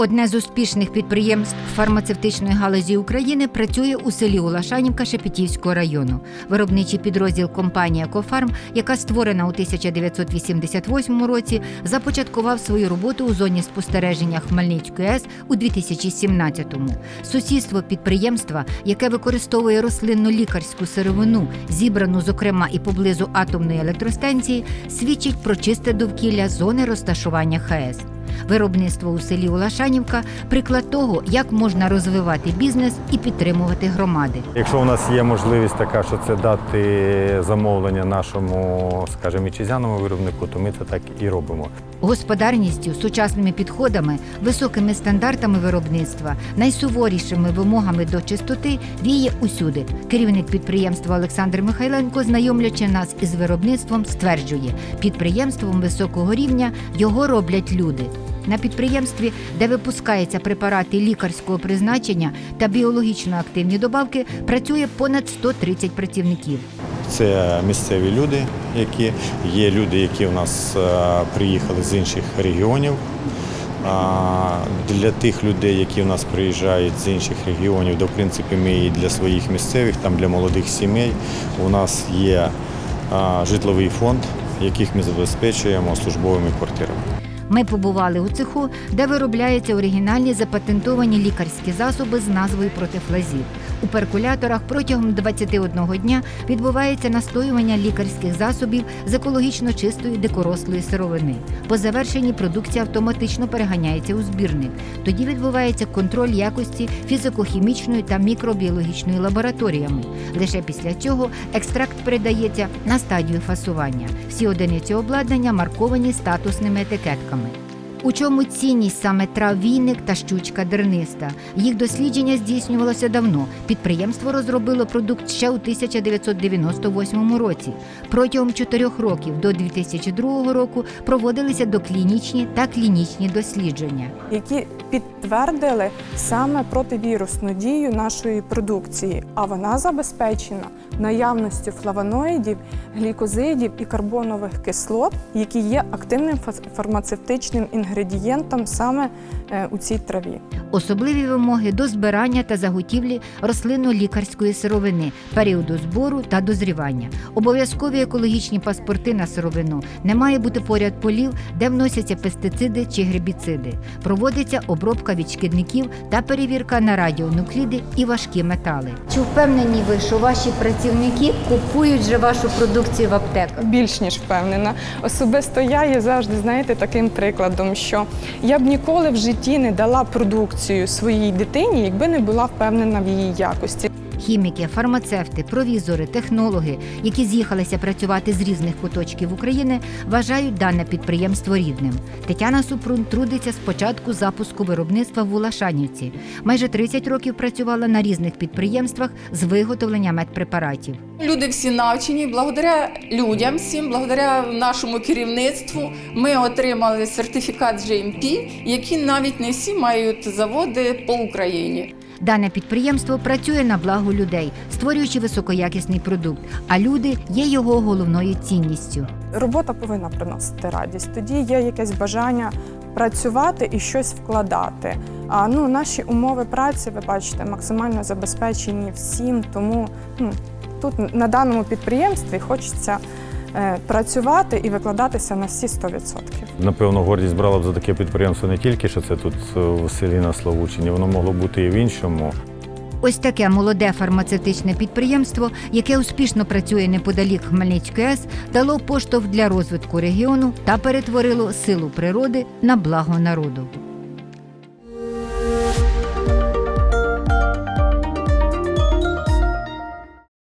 Одне з успішних підприємств фармацевтичної галузі України працює у селі Улашанівка Шепетівського району. Виробничий підрозділ компанії «Екофарм», яка створена у 1988 році, започаткував свою роботу у зоні спостереження Хмельницької АЕС у 2017-му. Сусідство підприємства, яке використовує рослинну лікарську сировину, зібрану зокрема і поблизу атомної електростанції, свідчить про чисте довкілля зони розташування ХАЕС. Виробництво у селі Улашанівка приклад того, як можна розвивати бізнес і підтримувати громади. Якщо у нас є можливість така, що це дати замовлення нашому, скажімо, вітчизняному виробнику, то ми це так і робимо. Господарністю, сучасними підходами, високими стандартами виробництва, найсуворішими вимогами до чистоти віє усюди. Керівник підприємства Олександр Михайленко, знайомлячи нас із виробництвом, стверджує, підприємством високого рівня його роблять люди. На підприємстві, де випускаються препарати лікарського призначення та біологічно активні добавки, працює понад 130 працівників. Це місцеві люди, які є люди, які у нас е, приїхали з інших регіонів. Для тих людей, які у нас приїжджають з інших регіонів, в принципі ми і для своїх місцевих, там для молодих сімей, у нас є житловий фонд, яких ми забезпечуємо службовими квартирами. Ми побували у цеху, де виробляються оригінальні запатентовані лікарські засоби з назвою протифлазів. У перкуляторах протягом 21 дня відбувається настоювання лікарських засобів з екологічно чистої дикорослої сировини. По завершенні продукція автоматично переганяється у збірник. Тоді відбувається контроль якості фізико-хімічної та мікробіологічної лабораторіями. Лише після цього екстракт передається на стадію фасування. Всі одиниці обладнання марковані статусними етикетками. У чому цінність саме трав війник та щучка дерниста? Їх дослідження здійснювалося давно. Підприємство розробило продукт ще у 1998 році. Протягом чотирьох років до 2002 року проводилися доклінічні та клінічні дослідження. які підтвердили саме противірусну дію нашої продукції, а вона забезпечена наявністю флавоноїдів, глікозидів і карбонових кислот, які є активним фармацевтичним інгредієнтом саме е, у цій траві. Особливі вимоги до збирання та заготівлі рослинно-лікарської сировини, періоду збору та дозрівання. Обов'язкові екологічні паспорти на сировину. Не має бути поряд полів, де вносяться пестициди чи гербіциди. Проводиться обробка від шкідників та перевірка на радіонукліди і важкі метали. Чи впевнені ви, що ваші працівники купують вже вашу продукцію в аптеках? Більш ніж впевнена. Особисто я є завжди, знаєте, таким прикладом, що я б ніколи в житті не дала продукцію своїй дитині, якби не була впевнена в її якості. Хіміки, фармацевти, провізори, технологи, які з'їхалися працювати з різних куточків України, вважають дане підприємство рідним. Тетяна Супрун трудиться з початку запуску виробництва в Улашанівці. Майже 30 років працювала на різних підприємствах з виготовлення медпрепаратів. Люди всі навчені. Благодаря людям всім, благодаря нашому керівництву, ми отримали сертифікат GMP, які навіть не всі мають заводи по Україні. Дане підприємство працює на благо людей, створюючи високоякісний продукт. А люди є його головною цінністю. Робота повинна приносити радість. Тоді є якесь бажання працювати і щось вкладати. А ну наші умови праці, ви бачите, максимально забезпечені всім. Тому ну тут на даному підприємстві хочеться працювати і викладатися на всі 100%. Напевно, гордість брала б за таке підприємство не тільки, що це тут е, в селі на Славучині, воно могло бути і в іншому. Ось таке молоде фармацевтичне підприємство, яке успішно працює неподалік Хмельницької АЕС, дало поштовх для розвитку регіону та перетворило силу природи на благо народу.